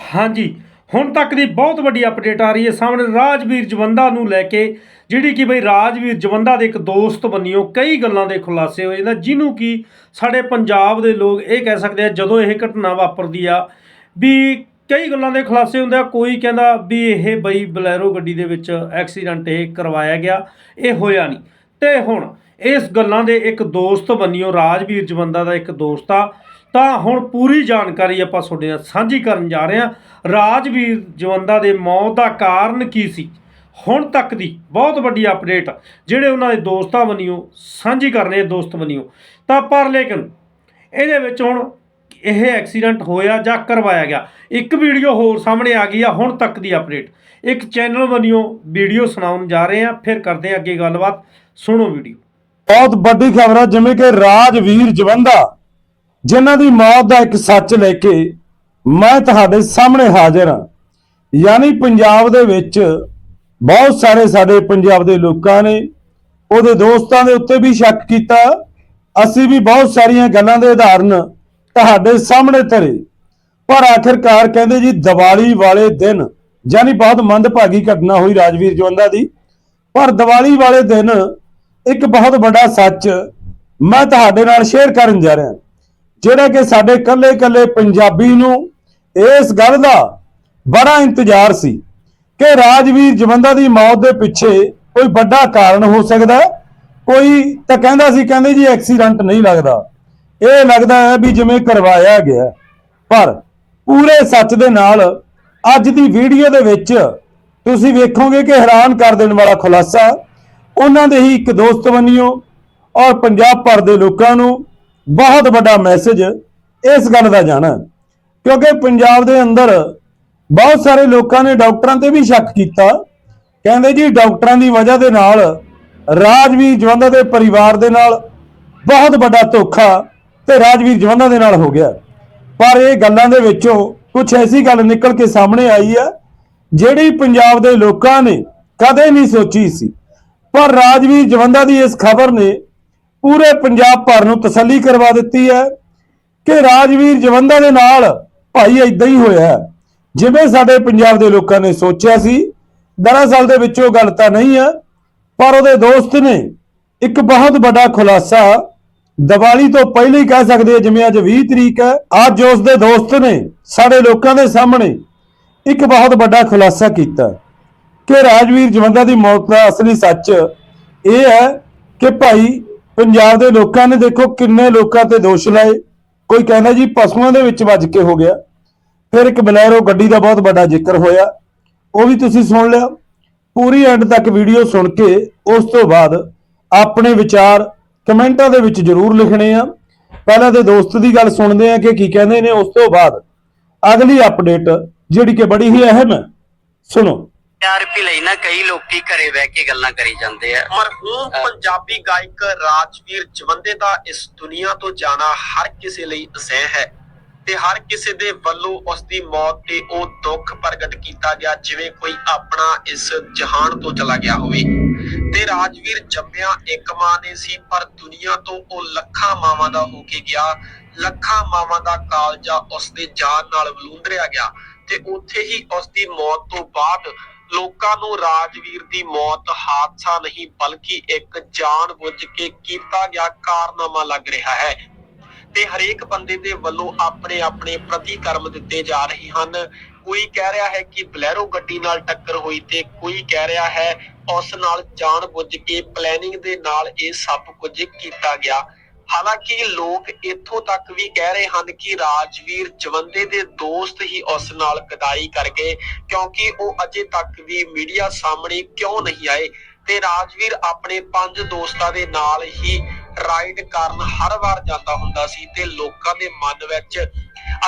ਹਾਂਜੀ, ਹੁਣ ਤੱਕ ਦੀ ਬਹੁਤ ਵੱਡੀ ਅਪਡੇਟ ਆ ਰਹੀ ਹੈ। ਸਾਹਮਣੇ ਰਾਜਵੀਰ ਜਵੰਦਾ ਨੂੰ ਲੈ ਕੇ, ਜਿਹੜੀ ਕਿ ਬਈ ਰਾਜਵੀਰ ਜਵੰਦਾ ਦੇ ਇੱਕ ਦੋਸਤ ਬੰਨਿਓ, ਕਈ ਗੱਲਾਂ ਦੇ ਖੁਲਾਸੇ ਹੋਏ ਨੇ, ਜਿਹਨੂੰ ਕਿ ਸਾਡੇ ਪੰਜਾਬ ਦੇ ਲੋਕ ਇਹ ਕਹਿ ਸਕਦੇ ਆ, ਜਦੋਂ ਇਹ ਘਟਨਾ ਵਾਪਰਦੀ ਆ, ਵੀ ਕਈ ਗੱਲਾਂ ਦੇ ਖੁਲਾਸੇ ਹੁੰਦੇ ਆ। ਕੋਈ ਕਹਿੰਦਾ ਵੀ ਇਹ ਬਈ ਬਲੈਰੋ ਗੱਡੀ ਦੇ ਵਿੱਚ ਐਕਸੀਡੈਂਟ ਇਹ ਕਰਵਾਇਆ ਗਿਆ, ਇਹ ਹੋਇਆ ਨਹੀਂ। ਤੇ ਹੁਣ ਇਸ ਗੱਲਾਂ ਦੇ ਇੱਕ ਦੋਸਤ ਬੰਨਿਓ, ਰਾਜਵੀਰ ਜਵੰਦਾ ਦਾ ਇੱਕ ਦੋਸਤ ਆ ਤਾਂ ਹੁਣ ਪੂਰੀ ਜਾਣਕਾਰੀ ਆਪਾਂ ਤੁਹਾਡੇ ਨਾਲ ਸਾਂਝੀ ਕਰਨ ਜਾ ਰਹੇ ਹਾਂ। ਰਾਜਵੀਰ ਜਵੰਦਾ ਦੇ ਮੌਤ ਦਾ ਕਾਰਨ ਕੀ ਸੀ? ਹੁਣ ਤੱਕ ਦੀ ਬਹੁਤ ਵੱਡੀ ਅਪਡੇਟ ਜਿਹੜੇ ਉਹਨਾਂ ਦੇ ਦੋਸਤਾਂ ਬੰਨਿਓ ਸਾਂਝੀ ਕਰ ਰਹੇ ਦੋਸਤ ਬੰਨਿਓ ਤਾਂ ਪਰ ਲੇਕਿਨ ਇਹਦੇ ਵਿੱਚ ਹੁਣ ਇਹ ਐਕਸੀਡੈਂਟ ਹੋਇਆ ਜਾਂ ਕਰਵਾਇਆ ਗਿਆ। ਇੱਕ ਵੀਡੀਓ ਹੋਰ ਸਾਹਮਣੇ ਆ ਗਈ ਆ, ਹੁਣ ਤੱਕ ਦੀ ਅਪਡੇਟ ਇੱਕ ਚੈਨਲ ਬੰਨਿਓ ਵੀਡੀਓ ਸੁਣਾਉਣ ਜਾ ਰਹੇ ਆ ਫਿਰ ਕਰਦੇ ਆ ਅੱਗੇ ਗੱਲਬਾਤ। ਸੁਣੋ ਵੀਡੀਓ ਬਹੁਤ ਵੱਡੀ ਖਬਰ ਹੈ ਜਿਵੇਂ ਕਿ ਰਾਜਵੀਰ ਜਵੰਦਾ ਜਿਨ੍ਹਾਂ ਦੀ ਮੌਤ ਦਾ ਇੱਕ ਸੱਚ ਲੈ ਕੇ ਮੈਂ ਤੁਹਾਡੇ ਸਾਹਮਣੇ ਹਾਜ਼ਰ ਹਾਂ। ਯਾਨੀ ਪੰਜਾਬ ਦੇ ਵਿੱਚ ਬਹੁਤ ਸਾਰੇ ਸਾਡੇ ਪੰਜਾਬ ਦੇ ਲੋਕਾਂ ਨੇ ਉਹਦੇ ਦੋਸਤਾਂ ਦੇ ਉੱਤੇ ਵੀ ਸ਼ੱਕ ਕੀਤਾ। ਅਸੀਂ ਵੀ ਬਹੁਤ ਸਾਰੀਆਂ ਗੱਲਾਂ ਦੇ ਉਦਾਹਰਨ ਤੁਹਾਡੇ ਸਾਹਮਣੇ ਧਰੇ। ਪਰ ਆਖਿਰਕਾਰ ਕਹਿੰਦੇ ਜੀ, ਦੀਵਾਲੀ ਵਾਲੇ ਦਿਨ, ਯਾਨੀ ਬਹੁਤ ਮੰਦਭਾਗੀ ਘਟਨਾ ਹੋਈ ਰਾਜਵੀਰ ਜਵੰਦਾ ਦੀ। ਪਰ ਦੀਵਾਲੀ ਵਾਲੇ ਦਿਨ ਇੱਕ ਬਹੁਤ ਵੱਡਾ ਸੱਚ ਮੈਂ ਤੁਹਾਡੇ ਨਾਲ ਸ਼ੇਅਰ ਕਰਨ ਜਾ ਰਿਹਾ। ਜਿਹੜਾ ਕਿ ਸਾਡੇ ਕੱਲੇ-ਕੱਲੇ ਪੰਜਾਬੀ ਨੂੰ ਇਸ ਗੱਲ ਦਾ ਬੜਾ ਇੰਤਜ਼ਾਰ ਸੀ ਕਿ ਰਾਜਵੀਰ ਜਵੰਦਾ ਦੀ ਮੌਤ ਦੇ ਪਿੱਛੇ ਕੋਈ ਵੱਡਾ ਕਾਰਨ ਹੋ ਸਕਦਾ ਕੋਈ ਤਾਂ ਕਹਿੰਦਾ ਸੀ, ਕਹਿੰਦੇ ਜੀ ਐਕਸੀਡੈਂਟ ਨਹੀਂ ਲੱਗਦਾ। ਇਹ ਲੱਗਦਾ ਹੈ ਵੀ ਜਿਵੇਂ ਕਰਵਾਇਆ ਗਿਆ ਪਰ ਪੂਰੇ ਸੱਚ ਦੇ ਨਾਲ ਅੱਜ ਦੀ ਵੀਡੀਓ ਦੇ ਵਿੱਚ ਤੁਸੀਂ ਵੇਖੋਗੇ ਕਿ ਹੈਰਾਨ ਕਰ ਦੇਣ ਵਾਲਾ ਖੁਲਾਸਾ। ਉਹਨਾਂ ਦੇ ਹੀ ਇੱਕ ਦੋਸਤ ਬਣਿਓ ਔਰ ਪੰਜਾਬ ਭਰ ਦੇ ਲੋਕਾਂ ਨੂੰ ਬਹੁਤ ਵੱਡਾ ਮੈਸੇਜ ਇਸ ਗੱਲ ਦਾ ਜਾਣਾ ਕਿਉਂਕਿ ਪੰਜਾਬ ਦੇ ਅੰਦਰ ਬਹੁਤ ਸਾਰੇ ਲੋਕਾਂ ਨੇ ਡਾਕਟਰਾਂ ਤੇ ਵੀ ਸ਼ੱਕ ਕੀਤਾ। ਕਹਿੰਦੇ ਜੀ ਡਾਕਟਰਾਂ ਦੀ ਵਜ੍ਹਾ ਦੇ ਨਾਲ ਰਾਜਵੀਰ ਜਵੰਦਾ ਦੇ ਪਰਿਵਾਰ ਦੇ ਨਾਲ ਬਹੁਤ ਵੱਡਾ ਧੋਖਾ ਤੇ ਰਾਜਵੀਰ ਜਵੰਦਾ ਦੇ ਨਾਲ ਹੋ ਗਿਆ। ਪਰ ਇਹ ਗੱਲਾਂ ਦੇ ਵਿੱਚੋਂ ਕੁਝ ਐਸੀ ਗੱਲ ਨਿਕਲ ਕੇ ਸਾਹਮਣੇ ਆਈ ਹੈ, ਜਿਹੜੀ ਪੰਜਾਬ ਦੇ ਲੋਕਾਂ ਨੇ ਕਦੇ ਨਹੀਂ ਸੋਚੀ ਸੀ। ਪਰ ਰਾਜਵੀਰ ਜਵੰਦਾ ਦੀ ਇਸ ਖਬਰ ਨੇ ਪੂਰੇ ਪੰਜਾਬ ਭਰ ਨੂੰ ਤਸੱਲੀ ਕਰਵਾ ਦਿੱਤੀ ਹੈ ਕਿ ਰਾਜਵੀਰ ਜਵੰਦਾ ਦੇ ਨਾਲ ਭਾਈ ਇਦਾਂ ਹੀ ਹੋਇਆ ਜਿਵੇਂ ਸਾਡੇ ਪੰਜਾਬ ਦੇ ਲੋਕਾਂ ਨੇ ਸੋਚਿਆ ਸੀ। ਦਰਅਸਲ ਦੇ ਵਿੱਚ ਉਹ ਗੱਲ ਤਾਂ ਨਹੀਂ ਹੈ, ਪਰ ਉਹਦੇ ਦੋਸਤ ਨੇ ਇੱਕ ਬਹੁਤ ਵੱਡਾ ਖੁਲਾਸਾ ਦੀਵਾਲੀ ਤੋਂ ਪਹਿਲੇ ਹੀ ਕਹਿ ਸਕਦੇ ਹਾਂ ਜਿਵੇਂ ਅੱਜ 20 ਤਰੀਕ ਹੈ, ਅੱਜ ਉਸ ਦੇ ਦੋਸਤ ਨੇ ਸਾਡੇ ਲੋਕਾਂ ਦੇ ਸਾਹਮਣੇ ਇੱਕ ਬਹੁਤ ਵੱਡਾ ਖੁਲਾਸਾ ਕੀਤਾ ਕਿ ਰਾਜਵੀਰ ਜਵੰਦਾ ਦੀ ਮੌਤ ਦਾ ਅਸਲੀ ਸੱਚ ਇਹ ਹੈ ਕਿ ਭਾਈ ਪੰਜਾਬ ਦੇ ਲੋਕਾਂ ਨੇ ਦੇਖੋ ਕਿੰਨੇ ਲੋਕਾਂ ਤੇ ਦੋਸ਼ ਲਾਏ। ਕੋਈ ਕਹਿੰਦਾ ਜੀ ਪਸ਼ੂਆਂ ਦੇ ਵਿੱਚ ਵੱਜ ਕੇ ਹੋ ਗਿਆ। ਫਿਰ ਇੱਕ ਬਲੈਰੋ ਗੱਡੀ ਦਾ ਬਹੁਤ ਵੱਡਾ ਜ਼ਿਕਰ ਹੋਇਆ। ਉਹ ਵੀ ਤੁਸੀਂ ਸੁਣ ਲਿਆ। ਪੂਰੀ ਐਂਡ ਤੱਕ ਵੀਡੀਓ ਸੁਣ ਕੇ ਉਸ ਤੋਂ ਬਾਅਦ ਆਪਣੇ ਵਿਚਾਰ ਕਮੈਂਟਾਂ ਦੇ ਵਿੱਚ ਜ਼ਰੂਰ ਲਿਖਣੇ ਆ। ਪਹਿਲਾਂ ਤੇ ਦੋਸਤ ਦੀ ਗੱਲ ਸੁਣਦੇ ਆ ਕਿ ਕੀ ਕਹਿੰਦੇ ਨੇ। ਉਸ ਤੋਂ ਬਾਅਦ ਅਗਲੀ ਅਪਡੇਟ ਜਿਹੜੀ ਕਿ ਬੜੀ ਹੀ ਅਹਿਮ ਹੈ। ਸੁਣੋ। ਪਿਆਰ ਵੀ ਲਈ ਨਾ ਕਈ ਲੋਕੀ ਘਰੇ ਬਹਿ ਕੇ ਗੱਲਾਂ ਕਰੀ ਜਾਂਦੇ ਆ। ਮਰਹੂਮ ਪੰਜਾਬੀ ਗਾਇਕ ਰਾਜਵੀਰ ਜਵੰਦੇ ਦਾ ਇਸ ਦੁਨੀਆ ਤੋਂ ਜਾਣਾ ਹਰ ਕਿਸੇ ਲਈ ਅਸਹਿ ਹੈ ਤੇ ਹਰ ਕਿਸੇ ਦੇ ਵੱਲੋਂ ਉਸ ਦੀ ਮੌਤ ਤੇ ਉਹ ਦੁੱਖ ਪ੍ਰਗਟ ਕੀਤਾ ਗਿਆ ਜਿਵੇਂ ਕੋਈ ਆਪਣਾ ਇਸ ਜਹਾਨ ਤੋਂ ਚਲਾ ਗਿਆ ਹੋਵੇ। ਤੇ ਰਾਜਵੀਰ ਜੰਮਿਆ ਇੱਕ ਮਾਂ ਨੇ ਸੀ ਪਰ ਦੁਨੀਆ ਤੋਂ ਉਹ ਲੱਖਾਂ ਮਾਵਾਂ ਦਾ ਹੋ ਕੇ ਗਿਆ। ਲੱਖਾਂ ਮਾਵਾਂ ਦਾ ਕਾਲਜਾ ਉਸ ਦੇ ਜਾਨ ਨਾਲ ਵਲੂੰਦਰਿਆ ਗਿਆ ਤੇ ਉੱਥੇ ਹੀ ਉਸ ਦੀ ਮੌਤ ਤੋਂ ਬਾਅਦ ਲੋਕਾਂ ਨੂੰ ਰਾਜਵੀਰ ਦੀ ਮੌਤ ਹਾਦਸਾ ਨਹੀਂ, ਬਲਕਿ ਇੱਕ ਜਾਣ ਬੁੱਝ ਕੇ ਕੀਤਾ ਗਿਆ ਕਾਰਨਾਮਾ ਲੱਗ ਰਿਹਾ ਹੈ। ਤੇ ਹਰੇਕ ਬੰਦੇ ਦੇ ਵੱਲੋਂ ਆਪਣੇ ਆਪਣੇ ਪ੍ਰਤੀਕਰਮ ਦਿੱਤੇ ਜਾ ਰਹੇ ਹਨ। ਕੋਈ ਕਹਿ ਰਿਹਾ ਹੈ ਕਿ ਬਲੈਰੋ ਗੱਡੀ ਨਾਲ ਟੱਕਰ ਹੋਈ ਤੇ ਕੋਈ ਕਹਿ ਰਿਹਾ ਹੈ ਉਸ ਨਾਲ ਜਾਣ ਬੁੱਝ ਕੇ ਪਲੈਨਿੰਗ ਦੇ ਨਾਲ ਇਹ ਸਭ ਕੁਝ ਕੀਤਾ ਗਿਆ। ਹਾਲਾਂਕਿ ਲੋਕ ਇੱਥੋਂ ਤੱਕ ਵੀ ਕਹਿ ਰਹੇ ਹਨ ਕਿ ਰਾਜਵੀਰ ਜਵੰਦੇ ਦੇ ਦੋਸਤ ਹੀ ਉਸ ਨਾਲ ਕਦਾਈ ਕਰ ਗਏ, ਕਿਉਂਕਿ ਉਹ ਅਜੇ ਤੱਕ ਵੀ ਮੀਡੀਆ ਸਾਹਮਣੇ ਕਿਉਂ ਨਹੀਂ ਆਏ ਤੇ ਰਾਜਵੀਰ ਆਪਣੇ ਪੰਜ ਦੋਸਤਾਂ ਦੇ ਨਾਲ ਹੀ ਰਾਈਡ ਕਰਨ ਹਰ ਵਾਰ ਜਾਂਦਾ ਹੁੰਦਾ ਸੀ ਤੇ ਲੋਕਾਂ ਦੇ ਮਨ ਵਿੱਚ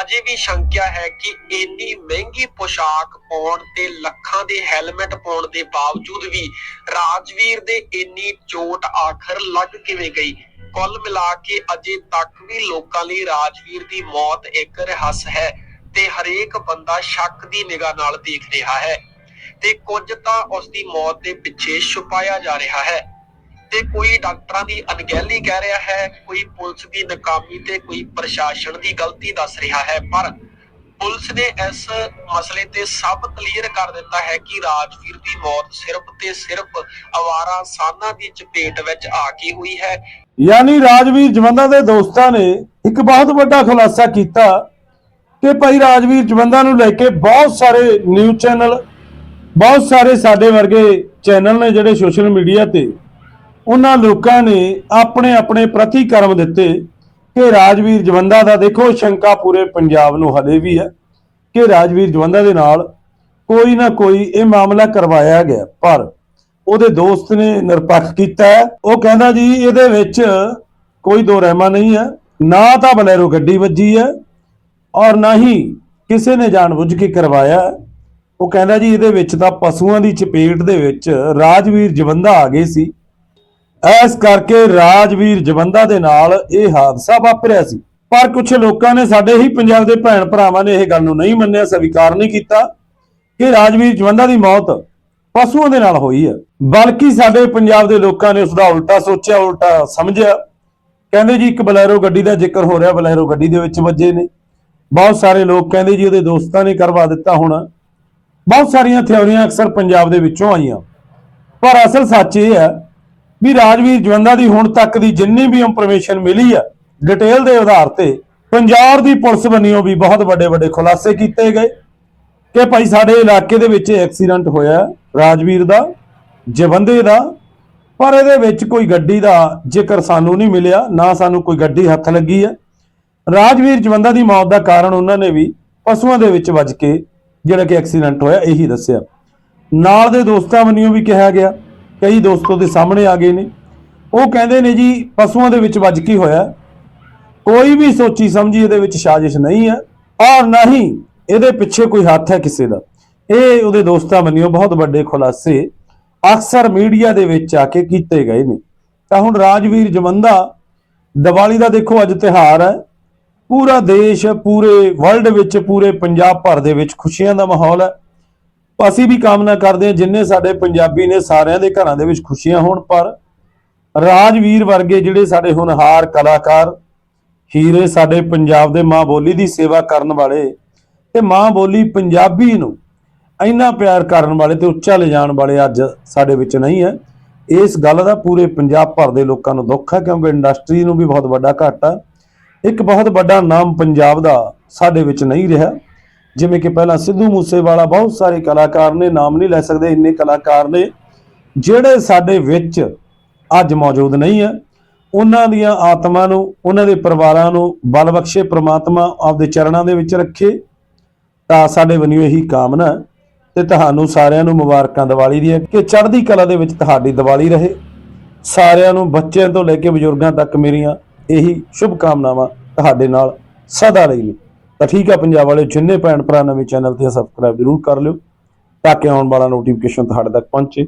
ਅਜੇ ਵੀ ਸ਼ੰਕਿਆ ਹੈ ਕਿ ਇੰਨੀ ਮਹਿੰਗੀ ਪੋਸ਼ਾਕ ਪਾਉਣ ਤੇ ਲੱਖਾਂ ਦੇ ਹੈਲਮਟ ਪਾਉਣ ਦੇ ਬਾਵਜੂਦ ਵੀ ਰਾਜਵੀਰ ਦੇ ਇੰਨੀ ਚੋਟ ਆਖਰ ਲੱਗ ਕਿਵੇਂ ਗਈ? ਕੁੱਲ ਮਿਲਾ ਕੇ ਅਜੇ ਤੱਕ ਵੀ ਲੋਕਾਂ ਲਈ ਰਾਜਵੀਰ ਦੀ ਮੌਤ ਇੱਕ ਰਹੱਸ ਹੈ ਤੇ ਹਰੇਕ ਬੰਦਾ ਸ਼ੱਕ ਦੀ ਨਿਗਾਹ ਨਾਲ ਦੇਖ ਰਿਹਾ ਹੈ ਤੇ ਕੁਝ ਤਾਂ ਉਸ ਦੀ ਮੌਤ ਦੇ ਪਿੱਛੇ ਛੁਪਾਇਆ ਜਾ ਰਿਹਾ ਹੈ ਤੇ ਕੋਈ ਡਾਕਟਰਾਂ ਦੀ ਅਣਗਹਿਲੀ ਕਹਿ ਰਿਹਾ ਹੈ, ਕੋਈ ਪੁਲਿਸ ਦੀ ਨਾਕਾਮੀ ਤੇ ਕੋਈ ਪ੍ਰਸ਼ਾਸਨ ਦੀ ਗਲਤੀ ਦੱਸ ਰਿਹਾ ਹੈ, ਪਰ ਪੁਲਿਸ ਨੇ ਇਸ ਮਸਲੇ ਤੇ ਸਭ ਕਲੀਅਰ ਕਰ ਦਿੱਤਾ ਹੈ ਕਿ ਰਾਜਵੀਰ ਦੀ ਮੌਤ ਸਿਰਫ ਤੇ ਸਿਰਫ ਅਵਾਰਾ ਸਾਨਾਂ ਦੀ ਚਪੇਟ ਵਿੱਚ ਆ ਕੇ ਹੋਈ ਹੈ ਯਾਨੀ ਰਾਜਵੀਰ ਜਵੰਦਾ ਦੇ ਦੋਸਤਾਂ ਨੇ ਇੱਕ ਬਹੁਤ ਵੱਡਾ ਖੁਲਾਸਾ ਕੀਤਾ ਕਿ ਭਾਈ ਰਾਜਵੀਰ ਜਵੰਦਾ ਨੂੰ ਲੈ ਕੇ ਬਹੁਤ ਸਾਰੇ ਨਿਊਜ਼ ਚੈਨਲ ਬਹੁਤ ਸਾਰੇ ਸਾਡੇ ਵਰਗੇ ਚੈਨਲ ਨੇ ਜਿਹੜੇ ਸੋਸ਼ਲ ਮੀਡੀਆ ਤੇ, ਉਹਨਾਂ ਲੋਕਾਂ ਨੇ ਆਪਣੇ ਆਪਣੇ ਪ੍ਰਤੀਕਰਮ ਦਿੱਤੇ ਕਿ ਰਾਜਵੀਰ ਜਵੰਦਾ ਦਾ ਦੇਖੋ ਸ਼ੰਕਾ ਪੂਰੇ ਪੰਜਾਬ ਨੂੰ ਹਲੇ ਵੀ ਹੈ ਕਿ ਰਾਜਵੀਰ ਜਵੰਦਾ ਦੇ ਨਾਲ ਕੋਈ ਨਾ ਕੋਈ ਇਹ ਮਾਮਲਾ ਕਰਵਾਇਆ ਗਿਆ। ਪਰ ਉਹਦੇ ਦੋਸਤ ਨੇ ਨਿਰਪੱਖ ਕੀਤਾ ਹੈ। ਉਹ ਕਹਿੰਦਾ ਜੀ, ਇਹਦੇ ਵਿੱਚ ਕੋਈ ਦੋ ਰਹਿਮਾ ਨਹੀਂ ਹੈ। ਨਾ ਤਾਂ ਬਲੈਰੋ ਗੱਡੀ ਵੱਜੀ ਹੈ ਔਰ ਨਾ ਹੀ ਕਿਸੇ ਨੇ ਜਾਣਬੁੱਝ ਕੇ ਕਰਵਾਇਆ ਉਹ ਕਹਿੰਦਾ ਜੀ, ਇਹਦੇ ਵਿੱਚ ਤਾਂ ਪਸ਼ੂਆਂ ਦੀ ਚਪੇਟ ਦੇ ਵਿੱਚ ਰਾਜਵੀਰ ਜਵੰਦਾ ਆ ਗਏ ਸੀ। ਐਸ ਕਰਕੇ ਰਾਜਵੀਰ ਜਵੰਦਾ ਦੇ ਨਾਲ ਇਹ ਹਾਦਸਾ ਵਾਪਰਿਆ ਸੀ। ਪਰ ਕੁਝ ਲੋਕਾਂ ਨੇ ਸਾਡੇ ਹੀ ਪੰਜਾਬ ਦੇ ਭੈਣ ਭਰਾਵਾਂ ਨੇ ਇਹ ਗੱਲ ਨੂੰ ਨਹੀਂ ਮੰਨਿਆ, ਸਵੀਕਾਰ ਨਹੀਂ ਕੀਤਾ ਕਿ ਰਾਜਵੀਰ ਜਵੰਦਾ ਦੀ ਮੌਤ ਪਸ਼ੂਆਂ ਦੇ ਨਾਲ ਹੋਈ ਹੈ। ਬਲਕਿ ਸਾਡੇ ਪੰਜਾਬ ਦੇ ਲੋਕਾਂ ਨੇ ਉਸ ਦਾ ਉਲਟਾ ਸੋਚਿਆ, ਉਲਟਾ ਸਮਝਿਆ। ਕਹਿੰਦੇ ਜੀ, ਇੱਕ ਬਲੈਰੋ ਗੱਡੀ ਦਾ ਜ਼ਿਕਰ ਹੋ ਰਿਹਾ, ਬਲੈਰੋ ਗੱਡੀ ਦੇ ਵਿੱਚ ਵੱਜੇ ਨੇ। ਬਹੁਤ ਸਾਰੇ ਲੋਕ ਕਹਿੰਦੇ ਜੀ, ਉਹਦੇ ਦੋਸਤਾਂ ਨੇ ਕਰਵਾ ਦਿੱਤਾ ਹੋਣਾ। ਬਹੁਤ ਸਾਰੀਆਂ ਥਿਉਰੀਆਂ ਅਕਸਰ ਪੰਜਾਬ ਦੇ ਵਿੱਚੋਂ ਆਈਆਂ। ਪਰ ਅਸਲ ਸੱਚ ਇਹ ਹੈ ਵੀ ਰਾਜਵੀਰ ਜਵੰਦਾ ਦੀ ਹੁਣ ਤੱਕ ਦੀ ਜਿੰਨੀ ਵੀ ਇਨਫੋਰਮੇਸ਼ਨ ਮਿਲੀ ਹੈ ਡਿਟੇਲ ਦੇ ਆਧਾਰ ਤੇ ਪੰਜਾਬ ਦੀ ਪੁਲਿਸ ਬੰਨਿਓ ਵੀ ਬਹੁਤ ਵੱਡੇ ਵੱਡੇ ਖੁਲਾਸੇ ਕੀਤੇ ਗਏ ਕਿ ਭਾਈ ਸਾਡੇ ਇਲਾਕੇ ਦੇ ਵਿੱਚ ਐਕਸੀਡੈਂਟ ਹੋਇਆ ਰਾਜਵੀਰ ਦਾ। ਜਵੰਦੇ ਦਾ, ਪਰ ਇਹਦੇ ਵਿੱਚ ਕੋਈ ਗੱਡੀ ਦਾ ਜ਼ਿਕਰ ਸਾਨੂੰ ਨਹੀਂ ਮਿਲਿਆ, ਨਾ ਸਾਨੂੰ ਕੋਈ ਗੱਡੀ ਹੱਥ ਲੱਗੀ ਹੈ। ਰਾਜਵੀਰ ਜਵੰਦਾ ਦੀ ਮੌਤ ਦਾ ਕਾਰਨ ਉਹਨਾਂ ਨੇ ਵੀ ਪਸ਼ੂਆਂ ਦੇ ਵਿੱਚ ਵੱਜ ਕੇ ਜਿਹੜਾ ਕਿ ਐਕਸੀਡੈਂਟ ਹੋਇਆ, ਇਹੀ ਦੱਸਿਆ। ਨਾਲ ਦੇ ਦੋਸਤਾਂ ਵੱਲੋਂ ਵੀ ਕਿਹਾ ਗਿਆ, ਕਈ ਦੋਸਤੋ ਦੇ ਸਾਹਮਣੇ ਆ ਗਏ ਨੇ। ਉਹ ਕਹਿੰਦੇ ਨੇ ਜੀ, ਪਸ਼ੂਆਂ ਦੇ ਵਿੱਚ ਵੱਜ ਕੇ ਹੋਇਆ? ਕੋਈ ਵੀ ਸੋਚੀ ਸਮਝੀ ਇਹਦੇ ਵਿੱਚ ਸਾਜ਼ਿਸ਼ ਨਹੀਂ ਹੈ, ਔਰ ਨਾ ਹੀ ਇਹਦੇ ਪਿੱਛੇ ਕੋਈ ਹੱਥ ਹੈ ਕਿਸੇ ਦਾ। ਇਹ ਉਹਦੇ ਦੋਸਤਾਂ ਵੱਲੋਂ ਬਹੁਤ ਵੱਡੇ ਖੁਲਾਸੇ ਅਕਸਰ ਮੀਡੀਆ ਦੇ ਵਿੱਚ ਆ ਕੇ ਕੀਤੇ ਗਏ ਨੇ। ਤਾਂ ਹੁਣ ਰਾਜਵੀਰ ਜਵੰਦਾ, ਦੀਵਾਲੀ ਦਾ ਦੇਖੋ ਅੱਜ ਤਿਹਾਰ ਹੈ। ਪੂਰਾ ਦੇਸ਼, ਪੂਰੇ ਵਰਲਡ ਵਿੱਚ, ਪੂਰੇ ਪੰਜਾਬ ਭਰ ਦੇ ਵਿੱਚ ਖੁਸ਼ੀਆਂ ਦਾ ਮਾਹੌਲ ਹੈ। ਅਸੀਂ ਵੀ ਕਾਮਨਾ ਕਰਦੇ ਹਾਂ, ਜਿੰਨੇ ਸਾਡੇ ਪੰਜਾਬੀ ਨੇ ਸਾਰਿਆਂ ਦੇ ਘਰਾਂ ਦੇ ਵਿੱਚ ਖੁਸ਼ੀਆਂ ਹੋਣ, ਪਰ ਰਾਜਵੀਰ ਵਰਗੇ ਜਿਹੜੇ ਸਾਡੇ ਹੋਣਹਾਰ ਕਲਾਕਾਰ, ਹੀਰੇ ਸਾਡੇ ਪੰਜਾਬ ਦੇ ਮਾਂ ਬੋਲੀ ਦੀ ਸੇਵਾ ਕਰਨ ਵਾਲੇ ਤੇ ਮਾਂ ਬੋਲੀ ਪੰਜਾਬੀ ਨੂੰ ਇੰਨਾ ਪਿਆਰ ਕਰਨ ਵਾਲੇ ਤੇ ਉੱਚਾ ਲਿਜਾਣ ਵਾਲੇ ਅੱਜ ਸਾਡੇ ਵਿੱਚ ਨਹੀਂ ਹੈ। ਇਸ ਗੱਲ ਦਾ ਪੂਰੇ ਪੰਜਾਬ ਭਰ ਦੇ ਲੋਕਾਂ ਨੂੰ ਦੁੱਖ ਹੈ ਕਿਉਂਕਿ ਇੰਡਸਟਰੀ ਨੂੰ ਵੀ ਬਹੁਤ ਵੱਡਾ ਘਾਟਾ ਇੱਕ ਬਹੁਤ ਵੱਡਾ ਨਾਮ ਪੰਜਾਬ ਦਾ ਸਾਡੇ ਵਿੱਚ ਨਹੀਂ ਰਿਹਾ। ਜਿਵੇਂ ਕਿ ਪਹਿਲਾਂ ਸਿੱਧੂ ਮੂਸੇਵਾਲਾ ਬਹੁਤ ਸਾਰੇ ਕਲਾਕਾਰ ਨੇ ਨਾਮ ਨਹੀਂ ਲੈ ਸਕਦੇ, ਇੰਨੇ ਕਲਾਕਾਰ ਨੇ ਜਿਹੜੇ ਸਾਡੇ ਵਿੱਚ ਅੱਜ ਮੌਜੂਦ ਨਹੀਂ ਹੈ। ਉਹਨਾਂ ਦੀਆਂ ਆਤਮਾ ਨੂੰ, ਉਹਨਾਂ ਦੇ ਪਰਿਵਾਰਾਂ ਨੂੰ ਬਲ ਬਖਸ਼ੇ ਪ੍ਰਮਾਤਮਾ ਆਪਦੇ ਚਰਨਾਂ ਦੇ ਵਿੱਚ ਰੱਖੇ ਤਾਂ ਸਾਡੇ ਵਨਿਓ ਇਹੀ ਕਾਮਨਾ ਹੈ। ਤੇ ਤੁਹਾਨੂੰ ਸਾਰਿਆਂ ਨੂੰ ਮੁਬਾਰਕਾਂ ਦੀਵਾਲੀ ਦੀਆਂ, ਕਿ ਚੜ੍ਹਦੀ ਕਲਾ ਦੇ ਵਿੱਚ ਤੁਹਾਡੀ ਦੀਵਾਲੀ ਰਹੇ। ਸਾਰਿਆਂ ਨੂੰ, ਬੱਚਿਆਂ ਤੋਂ ਲੈ ਕੇ ਬਜ਼ੁਰਗਾਂ ਤੱਕ ਮੇਰੀਆਂ ਇਹੀ ਸ਼ੁਭ ਕਾਮਨਾਵਾਂ ਤੁਹਾਡੇ ਨਾਲ ਸਦਾ ਲਈ ਨੇ। ਤਾਂ ਠੀਕ ਆ, ਪੰਜਾਬ ਵਾਲੇ ਜਿੰਨੇ ਭੈਣ ਭਰਾ ਨਵੇਂ ਚੈਨਲ ਤੇ ਸਬਸਕ੍ਰਾਈਬ ਜ਼ਰੂਰ ਕਰ ਲਿਓ, ਤਾਂ ਕਿ ਆਉਣ ਵਾਲਾ ਨੋਟੀਫਿਕੇਸ਼ਨ ਤੁਹਾਡੇ ਤੱਕ ਪਹੁੰਚੇ।